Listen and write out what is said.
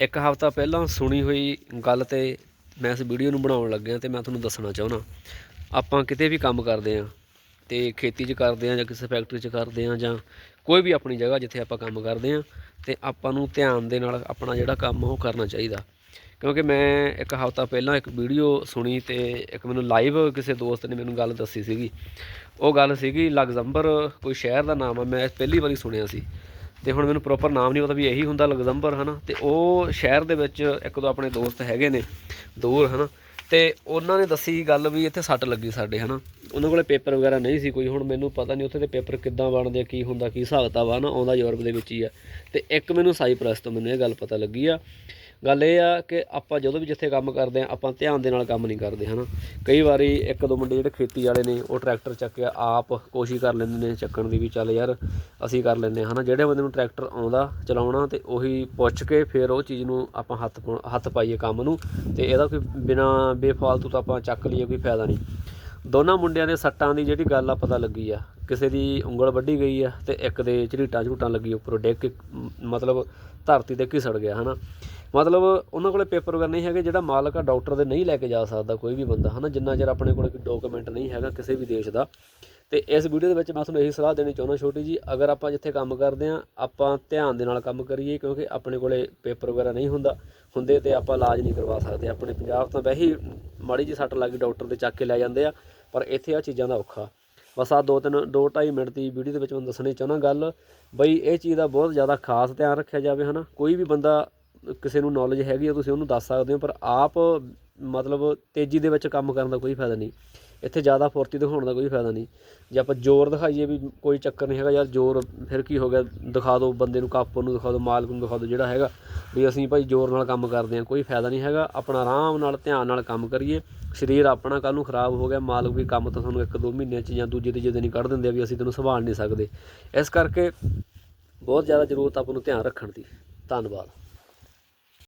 ਇੱਕ ਹਫ਼ਤਾ ਪਹਿਲਾਂ ਸੁਣੀ ਹੋਈ ਗੱਲ ਤੇ ਮੈਂ ਇਸ ਵੀਡੀਓ ਨੂੰ ਬਣਾਉਣ ਲੱਗਿਆ ਤੇ ਮੈਂ ਤੁਹਾਨੂੰ ਦੱਸਣਾ ਚਾਹੁੰਦਾ। ਆਪਾਂ ਕਿਤੇ ਵੀ ਕੰਮ ਕਰਦੇ ਆਂ ਤੇ ਖੇਤੀ 'ਚ ਕਰਦੇ ਆਂ ਜਾਂ ਕਿਸੇ ਫੈਕਟਰੀ 'ਚ ਕਰਦੇ ਆਂ ਜਾਂ ਕੋਈ ਵੀ ਆਪਣੀ ਜਗ੍ਹਾ ਜਿੱਥੇ ਆਪਾਂ ਕੰਮ ਕਰਦੇ ਆਂ ਤੇ ਆਪਾਂ ਨੂੰ ਧਿਆਨ ਦੇ ਨਾਲ ਆਪਣਾ ਜਿਹੜਾ ਕੰਮ ਉਹ ਕਰਨਾ ਚਾਹੀਦਾ। ਕਿਉਂਕਿ ਮੈਂ ਇੱਕ ਹਫ਼ਤਾ ਪਹਿਲਾਂ ਇੱਕ ਵੀਡੀਓ ਸੁਣੀ ਤੇ ਇੱਕ ਮੈਨੂੰ ਲਾਈਵ ਕਿਸੇ ਦੋਸਤ ਨੇ ਮੈਨੂੰ ਗੱਲ ਦੱਸੀ ਸੀਗੀ। ਉਹ ਗੱਲ ਸੀਗੀ, ਲਗਜ਼ੰਬਰ ਕੋਈ ਸ਼ਹਿਰ ਦਾ ਨਾਮ ਆ, ਮੈਂ ਪਹਿਲੀ ਵਾਰੀ ਸੁਣਿਆ ਸੀ। ਤੇ ਹੁਣ ਮੈਨੂੰ ਪ੍ਰੋਪਰ ਨਾਮ ਨਹੀਂ ਪਤਾ ਵੀ ਇਹੀ ਹੁੰਦਾ ਲਗਜ਼ੰਬਰ ਹਨਾ? ਤੇ ਉਹ ਸ਼ਹਿਰ ਦੇ ਵਿੱਚ ਇੱਕ ਦੋ ਆਪਣੇ ਦੋਸਤ ਹੈਗੇ ਨੇ, ਦੂਰ, ਹਨਾ? ਤੇ ਉਹਨਾਂ ਨੇ ਦੱਸੀ ਗੱਲ ਵੀ ਇੱਥੇ ਸੱਟ ਲੱਗੀ ਸਾਡੇ, ਹਨਾ? ਉਹਨਾਂ ਕੋਲੇ ਪੇਪਰ ਵਗੈਰਾ ਨਹੀਂ ਸੀ ਕੋਈ, ਹੁਣ ਮੈਨੂੰ ਪਤਾ ਨਹੀਂ ਉੱਥੇ ਦੇ ਪੇਪਰ ਕਿੱਦਾਂ ਬਣਦੇ, ਕੀ ਹੁੰਦਾ, ਕੀ ਹਿਸਾਬ ਕਿਤਾਬ ਨਾ ਆਉਂਦਾ ਯੂਰਪ ਦੇ ਵਿੱਚ ਹੀ ਆ। ਤੇ ਇੱਕ ਮੈਨੂੰ ਸਾਈਪ੍ਰਸ ਤੋਂ ਮੈਨੂੰ ਇਹ ਗੱਲ ਪਤਾ ਲੱਗੀ ਆ ਗੱਲ ਇਹ ਆ ਕਿ ਆਪਾਂ ਜਦੋਂ ਵੀ ਜਿੱਥੇ ਕੰਮ ਕਰਦੇ ਆ, ਆਪਾਂ ਧਿਆਨ ਦੇ ਨਾਲ ਕੰਮ ਨਹੀਂ ਕਰਦੇ, ਹਨਾ? ਕਈ ਵਾਰੀ ਇੱਕ ਦੋ ਮੁੰਡੇ ਜਿਹੜੇ ਖੇਤੀ ਵਾਲੇ ਨੇ, ਉਹ ਟਰੈਕਟਰ ਚੱਕਿਆ ਆਪ ਕੋਸ਼ਿਸ਼ ਕਰ ਲੈਂਦੇ ਨੇ ਚੱਕਣ ਦੀ ਵੀ ਚੱਲ ਯਾਰ ਅਸੀਂ ਕਰ ਲੈਂਦੇ ਹਾਂ ਹਨਾ? ਜਿਹੜੇ ਬੰਦੇ ਨੂੰ ਟਰੈਕਟਰ ਆਉਂਦਾ ਚਲਾਉਣਾ ਤੇ ਉਹੀ ਪੁੱਛ ਕੇ ਫਿਰ ਉਹ ਚੀਜ਼ ਨੂੰ ਆਪਾਂ ਹੱਥ ਪਾਉਣ- ਹੱਥ ਪਾਈਏ ਕੰਮ ਨੂੰ ਤੇ ਇਹਦਾ ਕੋਈ ਬਿਨਾ ਬੇਫਾਲਤੂ ਤਾਂ ਆਪਾਂ ਚੱਕ ਲਈਏ ਕੋਈ ਫਾਇਦਾ ਨਹੀਂ। ਦੋਨਾਂ ਮੁੰਡਿਆਂ ਦੇ ਸੱਟਾਂ ਦੀ ਜਿਹੜੀ ਗੱਲ ਆ, ਪਤਾ ਲੱਗੀ ਆ। ਕਿਸੇ ਦੀ ਉਂਗਲ ਵੱਢੀ ਗਈ ਆ ਤੇ ਇੱਕ ਦੇ ਝਰੀਟਾਂ ਝੂਟਾਂ ਲੱਗੀ ਉੱਪਰੋਂ ਡਿੱਗ ਕੇ, ਮਤਲਬ ਧਰਤੀ ਤੇ ਘਿਸੜ ਗਿਆ, ਹਨਾ? ਮਤਲਬ ਉਹਨਾਂ ਕੋਲੇ ਪੇਪਰ ਵਗੈਰਾ ਨਹੀਂ ਹੈਗੇ, ਜਿਹੜਾ ਮਾਲਕ ਆ, ਡਾਕਟਰ ਦੇ ਨਹੀਂ ਲੈ ਕੇ ਜਾ ਸਕਦਾ ਕੋਈ ਵੀ ਬੰਦਾ ਹੈ ਨਾ ਜਿੰਨਾ ਚਿਰ ਆਪਣੇ ਕੋਲ ਕੋਈ ਡਾਕੂਮੈਂਟ ਨਹੀਂ ਹੈਗਾ ਕਿਸੇ ਵੀ ਦੇਸ਼ ਦਾ। ਅਤੇ ਇਸ ਵੀਡੀਓ ਦੇ ਵਿੱਚ ਮੈਂ ਤੁਹਾਨੂੰ ਇਹੀ ਸਲਾਹ ਦੇਣੀ ਚਾਹੁੰਦਾ ਛੋਟੀ ਜੀ ਅਗਰ ਆਪਾਂ ਜਿੱਥੇ ਕੰਮ ਕਰਦੇ ਹਾਂ, ਆਪਾਂ ਧਿਆਨ ਦੇ ਨਾਲ ਕੰਮ ਕਰੀਏ, ਕਿਉਂਕਿ ਆਪਣੇ ਕੋਲੇ ਪੇਪਰ ਵਗੈਰਾ ਨਹੀਂ ਹੁੰਦਾ, ਹੁੰਦੇ ਤੇ ਆਪਾਂ ਇਲਾਜ ਨਹੀਂ ਕਰਵਾ ਸਕਦੇ। ਆਪਣੇ ਪੰਜਾਬ ਤਾਂ ਵੈਸੇ ਹੀ ਮਾੜੀ ਜੀ ਸੱਟ ਲੱਗ ਗਈ, ਡਾਕਟਰ ਦੇ ਚੱਕ ਕੇ ਲੈ ਜਾਂਦੇ ਆ, ਪਰ ਇੱਥੇ ਆ ਚੀਜ਼ਾਂ ਦਾ ਔਖਾ। ਬਸ ਆ ਦੋ ਤਿੰਨ, ਦੋ ਢਾਈ ਮਿੰਟ ਦੀ ਵੀਡੀਓ ਦੇ ਵਿੱਚ ਮੈਂ ਦੱਸਣੀ ਚਾਹੁੰਦਾ ਗੱਲ, ਬਈ ਇਹ ਚੀਜ਼ ਦਾ ਬਹੁਤ ਜ਼ਿਆਦਾ ਖਾਸ ਧਿਆਨ ਰੱਖਿਆ ਜਾਵੇ, ਹਨਾ? ਕੋਈ ਵੀ ਬੰਦਾ ਕਿਸੇ ਨੂੰ ਨੌਲੇਜ ਹੈਗੀ ਆ, ਤੁਸੀਂ ਉਹਨੂੰ ਦੱਸ ਸਕਦੇ ਹੋ, ਪਰ ਆਪ ਮਤਲਬ ਤੇਜ਼ੀ ਦੇ ਵਿੱਚ ਕੰਮ ਕਰਨ ਦਾ ਕੋਈ ਫਾਇਦਾ ਨਹੀਂ। ਇੱਥੇ ਜ਼ਿਆਦਾ ਫੁਰਤੀ ਦਿਖਾਉਣ ਦਾ ਕੋਈ ਫਾਇਦਾ ਨਹੀਂ। ਜੇ ਆਪਾਂ ਜ਼ੋਰ ਦਿਖਾਈਏ ਵੀ ਕੋਈ ਚੱਕਰ ਨਹੀਂ ਹੈਗਾ, ਯਾਰ ਜ਼ੋਰ ਫਿਰ ਕੀ ਹੋ ਗਿਆ? ਦਿਖਾ ਦਿਓ, ਬੰਦੇ ਨੂੰ ਕਾਪਰ ਨੂੰ ਦਿਖਾ ਦਿਓ, ਮਾਲਕ ਨੂੰ ਦਿਖਾ ਦਿਓ ਜਿਹੜਾ ਹੈਗਾ, ਵੀ ਅਸੀਂ ਭਾਈ ਜ਼ੋਰ ਨਾਲ ਕੰਮ ਕਰਦੇ ਹਾਂ, ਕੋਈ ਫਾਇਦਾ ਨਹੀਂ ਹੈਗਾ। ਆਪਣਾ ਆਰਾਮ ਨਾਲ, ਧਿਆਨ ਨਾਲ ਕੰਮ ਕਰੀਏ। ਸਰੀਰ ਆਪਣਾ ਕੱਲ ਨੂੰ ਖਰਾਬ ਹੋ ਗਿਆ, ਮਾਲਕ ਵੀ ਕੰਮ ਤਾਂ ਤੁਹਾਨੂੰ ਇੱਕ ਦੋ ਮਹੀਨਿਆਂ 'ਚ ਜਾਂ ਦੂਜੇ ਤੀਜੇ ਦਿਨ ਹੀ ਕੱਢ ਦਿੰਦੇ ਆ ਵੀ ਅਸੀਂ ਤੈਨੂੰ ਸੰਭਾਲ ਨਹੀਂ ਸਕਦੇ। ਇਸ ਕਰਕੇ ਬਹੁਤ ਜ਼ਿਆਦਾ ਜ਼ਰੂਰਤ ਆਪਾਂ ਨੂੰ ਧਿਆਨ ਰੱਖਣ ਦੀ। ਧੰਨਵਾਦ।